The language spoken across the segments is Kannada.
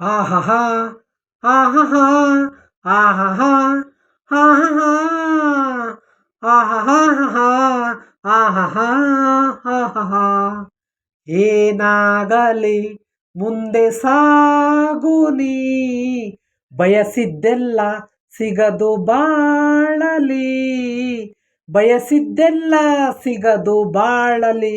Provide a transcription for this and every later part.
ಆಹಾ ಆಹಾ ಆಹಾ ಆಹಾಹಾ ಆಹಾ ಆಹಾ ಆಹಾ ಏನಾಗಲಿ ಮುಂದೆ ಸಾಗು ನೀ, ಬಯಸಿದ್ದೆಲ್ಲ ಸಿಗದು ಬಾಳಲಿ, ಬಯಸಿದ್ದೆಲ್ಲ ಸಿಗದು ಬಾಳಲಿ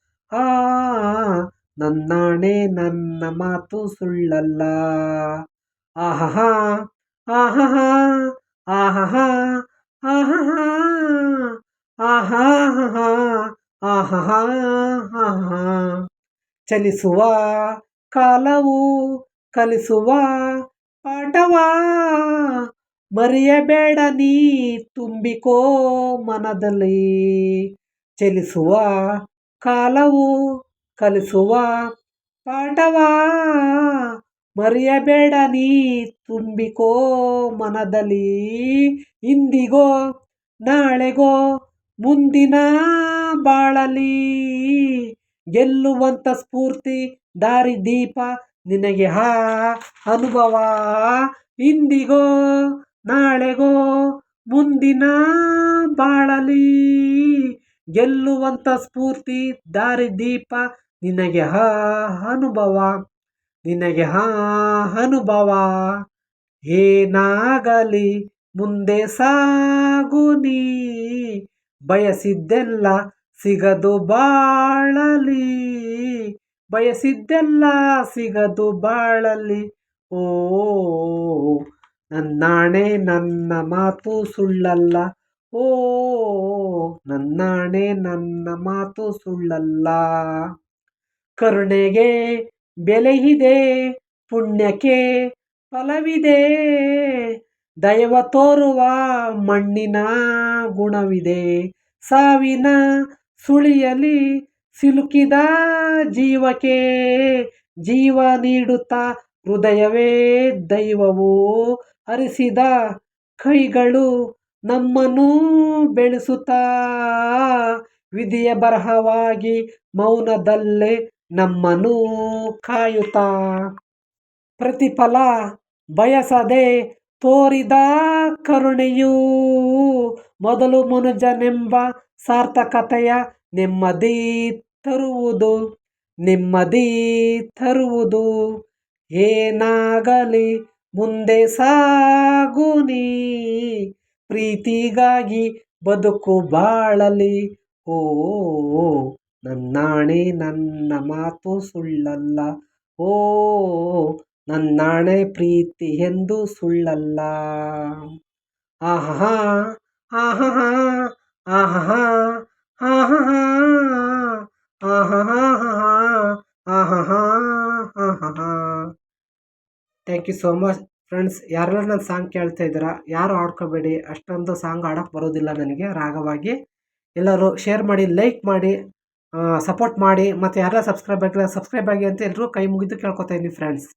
ಆ, ನನ್ನಾಣೆ ನನ್ನ ಮಾತು ಸುಳ್ಳಲ್ಲ. ಆಹಾ ಆಹಾ ಆಹಾ ಆಹಾ ಆಹಾ ಆಹಾ ಆಹಾ ಚಲಿಸುವ ಕಾಲವು ಕಲಿಸುವ ಪಾಠವಾ ಮರೆಯಬೇಡ ನೀ ತುಂಬಿಕೋ ಮನದಲ್ಲಿ. ಚಲಿಸುವ ಕಾಲವು ಕಲಿಸುವ ಪಾಠವಾ. ಮರೆಯಬೇಡ ನೀ ತುಂಬಿಕೋ ಮನದಲ್ಲಿ ಇಂದಿಗೋ, ನಾಳೆಗೋ, ಮುಂದಿನ ಬಾಳಲಿ. ಗೆಲ್ಲುವಂತ ಸ್ಫೂರ್ತಿ, ದಾರಿ, ದೀಪ ನಿನಗೆ ಹಾ, ಅನುಭವ. ಇಂದಿಗೋ, ನಾಳೆಗೋ, ಮುಂದಿನ ಬಾಳಲಿ. ಗೆಲ್ಲುವಂತ ಸ್ಫೂರ್ತಿ, ದಾರಿ, ದೀಪ, ನಿನಗೆ ಹಾ ಅನುಭವ, ನಿನಗೆ ಹಾ ಅನುಭವ. ಏನಾಗಲಿ ಮುಂದೆ ಸಾಗು ನೀ. ಬಯಸಿದ್ದೆಲ್ಲ ಸಿಗದು ಬಾಳಲಿ. ಬಯಸಿದ್ದೆಲ್ಲ ಸಿಗದು ಬಾಳಲಿ. ಓ, ನನ್ನಾಣೆ ನನ್ನ ಮಾತು ಸುಳ್ಳಲ್ಲ. ಓ, ನನ್ನಾಣೆ ನನ್ನ ಮಾತು ಸುಳ್ಳಲ್ಲ. ಕರುಣೆಗೆ ಬೆಲೆಯಿದೆ, ಪುಣ್ಯಕ್ಕೆ ಫಲವಿದೆ. ದೈವ ತೋರುವ ಮಣ್ಣಿನ ಗುಣವಿದೆ. ಸಾವಿನ ಸುಳಿಯಲಿ ಸಿಲುಕಿದ ಜೀವಕ್ಕೆ ಜೀವ ನೀಡುತ್ತಾ ಹೃದಯವೇ ದೈವವು ಹರಿಸಿದ ಕೈಗಳು ನಮ್ಮನ್ನು ಬೆಳೆಸುತ್ತಾ ವಿಧಿಯ ಬರಹವಾಗಿ ಮೌನದಲ್ಲೇ ನಮ್ಮನ್ನು ಕಾಯುತ್ತಾ? ಪ್ರತಿಫಲ ಬಯಸದೆ ತೋರಿದ ಕರುಣೆಯು ಮೊದಲು ಮನುಜನೆಂಬ ಸಾರ್ಥಕತೆಯ ನೆಮ್ಮದಿ ತರುವುದು ನೆಮ್ಮದಿ ತರುವುದು. ಏನಾಗಲಿ ಮುಂದೆ ಸಾಗು ನೀ. ಪ್ರೀತಿಗಾಗಿ ಬದುಕು ಬಾಳಲಿ. ಓ, ನನ್ನಾಣೆ ನನ್ನ ಮಾತು ಸುಳ್ಳಲ್ಲ. ಓ, ನನ್ನಾಣೆ ಪ್ರೀತಿ ಎಂದು ಸುಳ್ಳಲ್ಲ. ಆಹಾ ಆಹಾ ಆಹಾ ಆಹಾ ಆಹಾ ಆಹಾ ಆಹಾ thank you so much friends ಯಾರೆಲ್ಲ ನನ್ನ ಸಾಂಗ್ ಕೇಳ್ತಾ ಇದ್ದೀರಾ, ಯಾರು ಆಡ್ಕೋಬೇಡಿ ಅಷ್ಟೊಂದು ಸಾಂಗ್ ಆಡೋಕ್ಕೆ ಬರೋದಿಲ್ಲ ನನಗೆ ರಾಗವಾಗಿ ಎಲ್ಲರೂ ಶೇರ್ ಮಾಡಿ ಲೈಕ್ ಮಾಡಿ ಸಪೋರ್ಟ್ ಮಾಡಿ, ಮತ್ತು ಯಾರೆಲ್ಲ ಸಬ್ಸ್ಕ್ರೈಬ್ ಆಗಿಲ್ಲ ಸಬ್ಸ್ಕ್ರೈಬ್ ಆಗಿ ಅಂತ ಎಲ್ಲರೂ ಕೈ ಮುಗಿದು ಕೇಳ್ಕೊತಾ ಇದ್ದೀನಿ ಫ್ರೆಂಡ್ಸ್